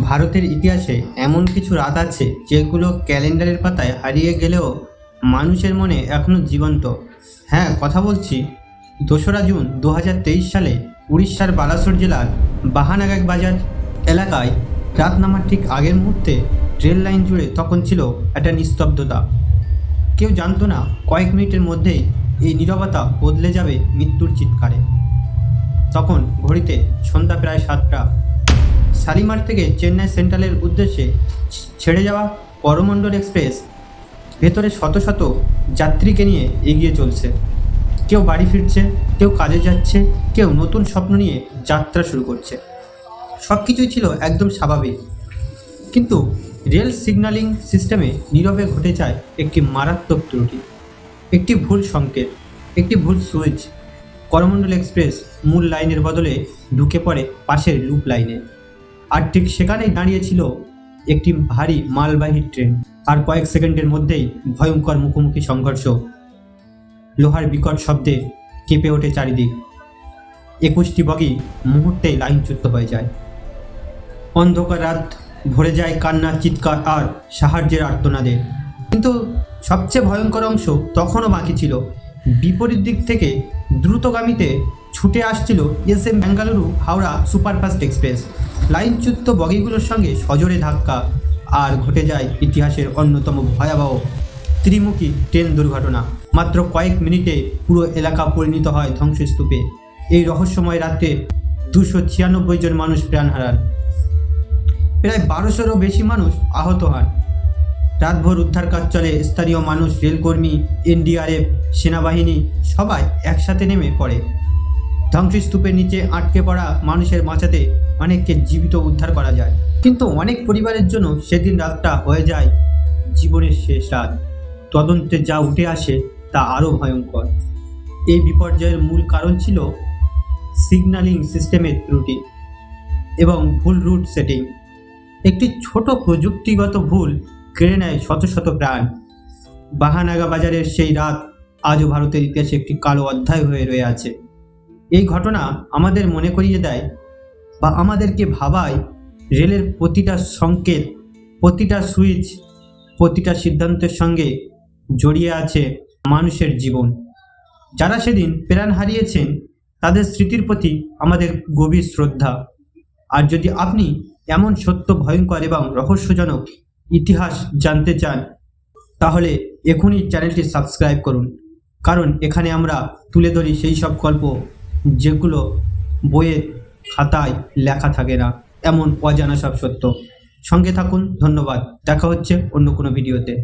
ভারতের ইতিহাসে এমন কিছু রাত আছে যেগুলো ক্যালেন্ডারের পাতায় হারিয়ে গেলেও মানুষের মনে এখনও জীবন্ত। হ্যাঁ কথা বলছি। দোসরা জুন দু হাজার তেইশ সালে উড়িষ্যার বালাসোর জেলার বাহানাগাগ বাজার এলাকায় রাত নামার ঠিক আগের মুহূর্তে রেল লাইন জুড়ে তখন ছিল একটা নিস্তব্ধতা। কেউ জানতো না কয়েক মিনিটের মধ্যেই এই নীরবতা বদলে যাবে মৃত্যুর চিৎকারে। তখন ঘড়িতে সন্ধ্যা প্রায় সাতটা। শালিমার থেকে চেন্নাই সেন্ট্রালের উদ্দেশ্যে ছেড়ে যাওয়া করমণ্ডল এক্সপ্রেস ভেতরে শত শত যাত্রীকে নিয়ে এগিয়ে চলছে। কেউ বাড়ি ফিরছে, কেউ কাজে যাচ্ছে, কেউ নতুন স্বপ্ন নিয়ে যাত্রা শুরু করছে। সব কিছুই ছিল একদম স্বাভাবিক। কিন্তু রেল সিগন্যালিং সিস্টেমে নীরবে ঘটে যায় একটি মারাত্মক ত্রুটি, একটি ভুল সংকেত, একটি ভুল সুইচ। করমণ্ডল এক্সপ্রেস মূল লাইনের বদলে ঢুকে পড়ে পাশের লুপ লাইনে। আর ঠিক সেখানেই দাঁড়িয়েছিল একটি ভারী মালবাহী ট্রেন। আর কয়েক সেকেন্ডের মধ্যেই ভয়ঙ্কর মুখোমুখি সংঘর্ষ, লোহার বিকট শব্দে কেঁপে ওঠে চারিদিক। একুশটি বগি মুহূর্তেই লাইনচ্যুত হয়ে যায়। অন্ধকার রাত ভরে যায় কান্নার, চিৎকার আর সাহায্যের আর্তনাদে। কিন্তু সবচেয়ে ভয়ঙ্কর অংশ তখনও বাকি ছিল। বিপরীত দিক থেকে দ্রুতগামীতে ছুটে আসছিল S M Bengaluru Howrah superfast express. লাইনচ্যুত বগিগুলোর সঙ্গে সজোরে ধাক্কা, আর ঘটে যায় ইতিহাসের অন্যতম ভয়াবহ ত্রিমুখী ট্রেন দুর্ঘটনা। মাত্র কয়েক মিনিটে পুরো এলাকা পরিণত হয় ধ্বংসস্তূপে। এই রহস্যময় রাতে দুশো ছিয়ানব্বই জন মানুষ প্রাণ হারান। প্রায় বারোশোরও বেশি মানুষ আহত হন। রাতভর উদ্ধার কাজ চলে স্থানীয় মানুষ, রেলকর্মী, এনডিআরএফ, সেনাবাহিনী, সবাই একসাথে নেমে পড়ে। ধ্বংসস্তূপের নিচে আটকে পড়া মানুষের বাঁচাতে অনেককে জীবিত উদ্ধার করা যায়। কিন্তু অনেক পরিবারের জন্য সেদিন রাতটা হয়ে যায় জীবনের শেষ রাত। তদন্তে যা উঠে আসে তা আরও ভয়ঙ্কর। এই বিপর্যয়ের মূল কারণ ছিল সিগন্যালিং সিস্টেমের ত্রুটি এবং ভুল রুট সেটিং। একটি ছোট প্রযুক্তিগত ভুল কেড়ে নেয় শত শত প্রাণ। বাহানাগা বাজারের সেই রাত আজও ভারতের ইতিহাসে একটি কালো অধ্যায় হয়ে রয়ে আছে। এই ঘটনা আমাদের মনে করিয়ে দেয় বা আমাদেরকে ভাবায় রেলের প্রতিটা সংকেত, প্রতিটা সুইচ, প্রতিটা সিদ্ধান্তের সঙ্গে জড়িয়ে আছে মানুষের জীবন। যারা সেদিন প্রাণ হারিয়েছেন, তাদের স্মৃতির প্রতি আমাদের গভীর শ্রদ্ধা। আর যদি আপনি এমন সত্য ভয়ঙ্কর এবং রহস্যজনক ইতিহাস জানতে চান, তাহলে এখনই চ্যানেলটি সাবস্ক্রাইব করুন। কারণ এখানে আমরা তুলে ধরি সেই সব গল্প যেগুলো বইয়ের খাতায় লেখা থাকে না, এমন অজানা সব সত্য। সঙ্গে থাকুন, ধন্যবাদ। দেখা হচ্ছে অন্য কোনো ভিডিওতে।